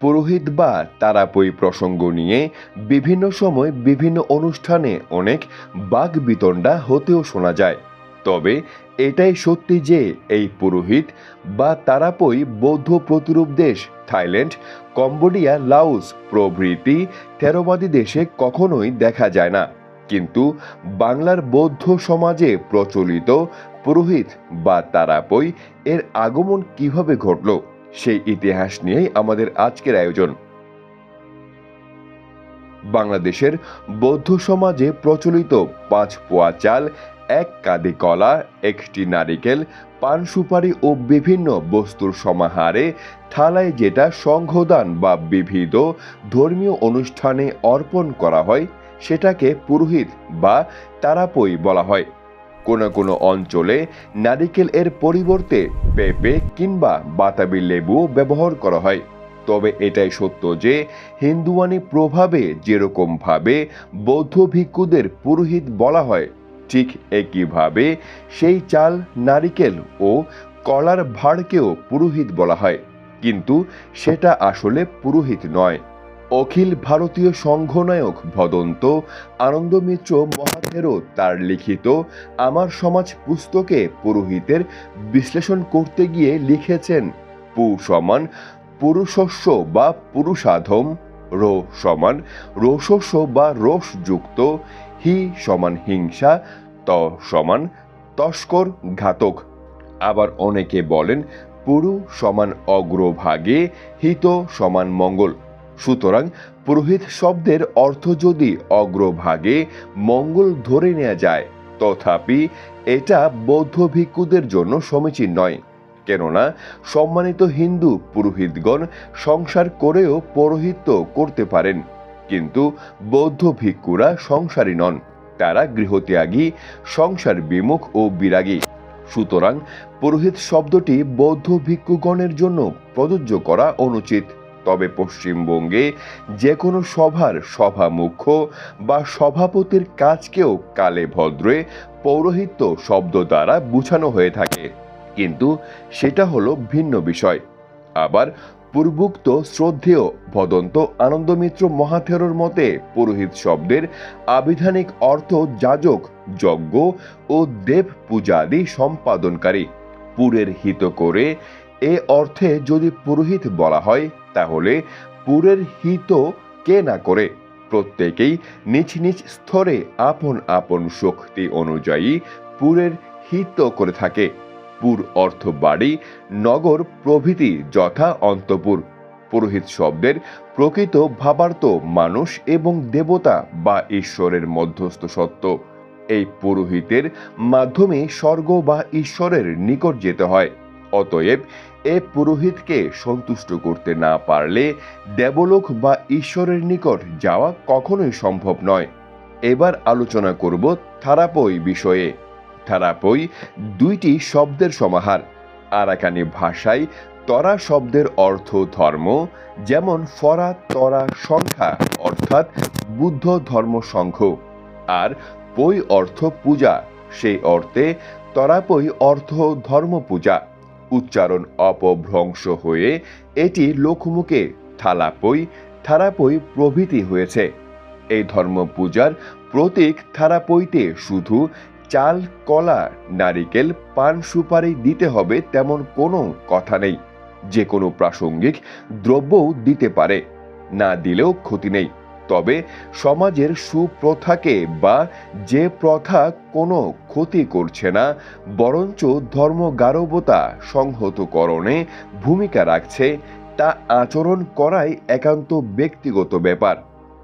পুরোহিত বা তারাপই প্রসঙ্গ নিয়ে বিভিন্ন সময় বিভিন্ন অনুষ্ঠানে অনেক বাক বিতণ্ডা হতেও শোনা যায়। তবে এটাই সত্যি যে এই পুরোহিত বা তারাপই বৌদ্ধ প্রতিরূপ দেশ থাইল্যান্ড, কম্বোডিয়া, লাওস প্রভৃতি থেরোবাদী দেশে কখনোই দেখা যায় না। কিন্তু বাংলার বৌদ্ধ সমাজে প্রচলিত পুরোহিত বা তারাপই এর আগমন কীভাবে ঘটল? সেই ইতিহাস নিয়েই আমাদের আজকের আয়োজন। বাংলাদেশের বৌদ্ধ সমাজে প্রচলিত পাঁচ পোয়া চাল, এক কাঁদি কলা, একটি নারিকেল, পান সুপারি ও বিভিন্ন বস্তুর সমাহারে থালায় যেটা সংঘদান বা বিবিধ ধর্মীয় অনুষ্ঠানে অর্পণ করা হয়, সেটাকে পুরোহিত বা তারাপই বলা হয়। কোনো কোনো অঞ্চলে নারিকেল এর পরিবর্তে পেঁপে কিংবা বাতাবি লেবু ব্যবহার করা হয়। তবে এটাই সত্য যে, হিন্দুয়ানি প্রভাবে যেরকমভাবে বৌদ্ধ ভিক্ষুদের পুরোহিত বলা হয়, ঠিক একইভাবে সেই চাল, নারিকেল ও কলার ভাড়কেও পুরোহিত বলা হয়। কিন্তু সেটা আসলে পুরোহিত নয়। অখিল ভারতীয় সংঘনায়ক ভদন্ত আনন্দ মিত্র মহাথেরও তার লিখিত আমার সমাজ পুস্তকে পুরোহিতের বিশ্লেষণ করতে গিয়ে লিখেছেন, পু সমান পুরুষস্য বা পুরুষাধম, রো সমান রোষস্য বা রোষযুক্ত, হি সমান হিংসা, ত সমান তস্কর ঘাতক। আবার অনেকে বলেন, পুরু সমান অগ্রভাগে, হিত সমান মঙ্গল। সুতরাং পুরোহিত শব্দের অর্থ যদি অগ্রভাগে মঙ্গল ধরে নেওয়া যায়, তথাপি এটা বৌদ্ধ ভিক্ষুদের জন্য সমীচীন নয়। কেননা সম্মানিত হিন্দু পুরোহিতগণ সংসার করেও পৌরোহিত্য করতে পারেন, কিন্তু বৌদ্ধ ভিক্ষুরা সংসারী নন। তারা গৃহত্যাগী, সংসার বিমুখ ও বিরাগী। সুতরাং পুরোহিত শব্দটি বৌদ্ধ ভিক্ষুগণের জন্য প্রযোজ্য করা অনুচিত। তবে পশ্চিমবঙ্গে যে কোনো সভার সভা মুখ্য বা সভাপতির কাজকেও কালে ভদ্রে পৌরোহিত্য শব্দ দ্বারা বুঝানো হয়ে থাকে। কিন্তু সেটা হলো ভিন্ন বিষয়। আবার পূর্বোক্ত শ্রদ্ধেয় ভদন্ত আনন্দমিত্র মহাথেরোর মতে পুরোহিত শব্দের আবিধানিক অর্থ যাজক, যজ্ঞ ও দেব পূজাদি সম্পাদনকারী। পুরের হিত করে এ অর্থে যদি পুরোহিত বলা হয় তাহলে পুরের হিত কে না করে? প্রত্যেকেই নিজ নিজ স্তরে আপন আপন শক্তি অনুযায়ী পুরের হিত করে থাকে। পুর অর্থ বাড়ি, নগর প্রভৃতি যথা অন্তপুর। পুরোহিত শব্দের প্রকৃত ভাবার্থ মানুষ এবং দেবতা বা ঈশ্বরের মধ্যস্থ সত্য এই পুরোহিতের মাধ্যমে স্বর্গ বা ঈশ্বরের নিকট যেতে হয়। অতএব এ পুরোহিতকে সন্তুষ্ট করতে না পারলে দেবলোক বা ঈশ্বরের নিকট যাওয়া কখনোই সম্ভব নয়। এবার আলোচনা করব থারাপই বিষয়ে। থারাপই দুইটি শব্দের সমাহার। আরাকানি ভাষায় তরা শব্দের অর্থ ধর্ম, যেমন ফরা, তরা, সংখ্যা, অর্থাৎ বুদ্ধ ধর্ম সংঘ। আর পই অর্থ পূজা, সেই অর্থে তরাপই অর্থ ধর্ম পূজা উচ্চারণ অপভ্রংশ হয়ে এটি লোকমুখে থালাপই, থারাপই প্রভৃতি হয়েছে। এই ধর্ম পূজার প্রতীক থারাপইতে শুধু চাল, কলা, নারিকেল, পান সুপারি দিতে হবে তেমন কোনো কথা নেই। যে কোনো প্রাসঙ্গিক দ্রব্যও দিতে পারে। না দিলেও ক্ষতি নেই। তবে সমাজের সুপ্রথাকে বা যে প্রথা কোনো ক্ষতি করছে না, বরঞ্চ ধর্মগারবতা সংহতকরণে ভূমিকা রাখছে, তা আচরণ করাই একান্ত ব্যক্তিগত ব্যাপার।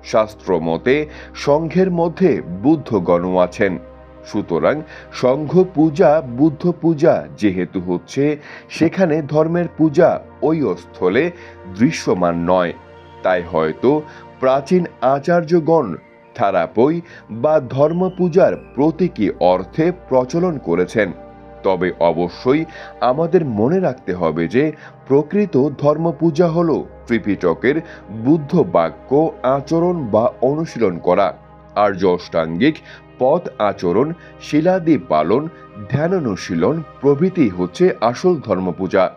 শাস্ত্র মতে সংঘের মধ্যে বুদ্ধগণও আছেন। সুতরাং সংঘ পূজা বুদ্ধ পূজা যেহেতু হচ্ছে, সেখানে ধর্মের পূজা ওই স্থলে দৃশ্যমান নয়। তাই হয়তো প্রাচীন আচার্যগণ থারাপই বা ধর্ম পূজার প্রতীকী অর্থে প্রচলন করেছেন। তবে অবশ্যই আমাদের মনে রাখতে হবে যে, প্রকৃত ধর্ম পূজা হল ত্রিপিটকের বুদ্ধ বাক্য আচরণ বা অনুশীলন করা আর অষ্টাঙ্গিক পথ আচরণ, শিলাদি পালন ধ্যান অনুশীলন প্রভৃতি হচ্ছে আসল ধর্ম পূজা